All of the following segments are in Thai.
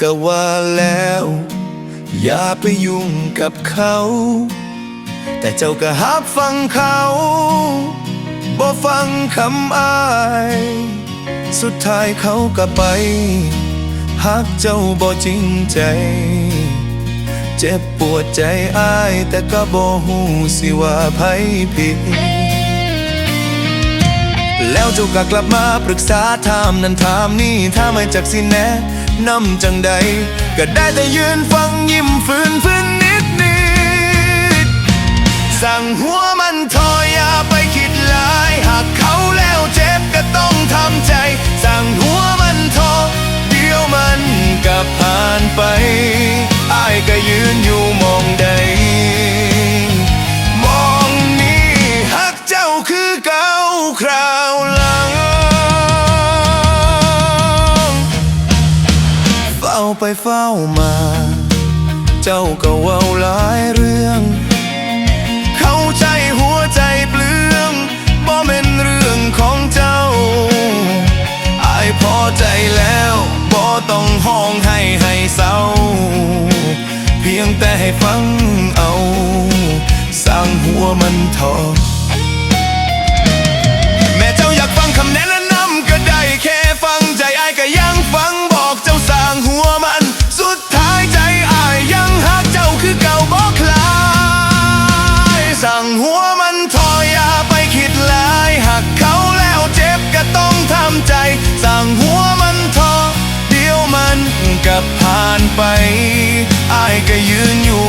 ก็ว่าแล้ว อย่าไปยุ่งกับเขา แต่เจ้าก็หับฟังเขาบ่ฟังคำอาย สุดท้ายเขาก็ไปหักเจ้าบ่จริงใจ เจ็บปวดใจอาย แต่ก็บ่ฮู้สิว่าไผผิด แล้วเจ้าก็กลับมาปรึกษาถามนั่นถามนี่ถ้าไม่จักสิแนะ น้ำจังใด ก็ได้แต่ยืนฟังยิ้มฝืนฝืนนิดนิดสั่งหัวมันทออย่าไป ไปเฝ้ามา เจ้าก็เว้าหลายเรื่อง เข้าใจหัวใจเปลืองบ่เป็นเรื่องของเจ้าอายพอใจแล้วบ่ต้องห้องให้ให้เศร้า เพียงแต่ให้ฟังเอา สร้างหัวมันทอ กับผ่านไปอายก็ยืนอยู่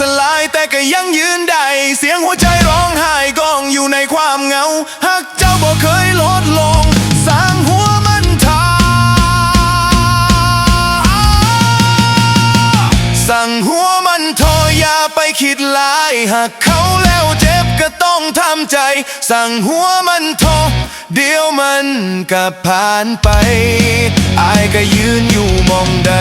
สลายแต่ก็ยังยืนได้ เสียงหัวใจร้องไห้กองอยู่ในความเหงาหักเจ้าบ่เคยลดลงสร้างหัวมันทาสั่งหัวมันทออย่าไปคิดหลายหากเขาแล้วเจ็บก็ต้องทำใจ สั่งหัวมันทอเดี๋ยวมันก็ผ่านไปอายก็ยืนอยู่มองใด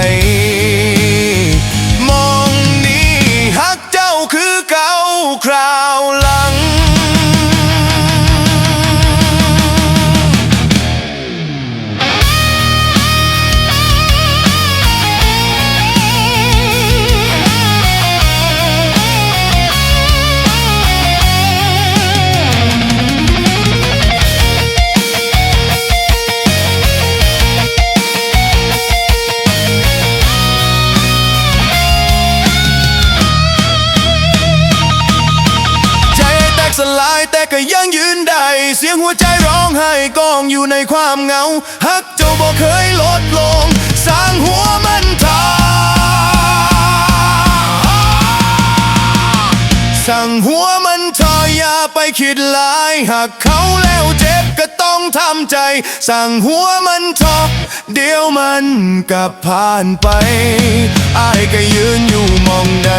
สลายแต่ก็ยังยืนได้ เสียงหัวใจร้องไห้กองอยู่ในความเหงาฮักเจ้าบ่เคยลดลง สร้างหัวมันทาสั่งหัวมันทออย่าไปคิดลายหากเขาแล้วเจ็บก็ต้องทำใจ สั่งหัวมันทอเดี๋ยวมันก็ผ่านไปอายก็ยืนอยู่มองใด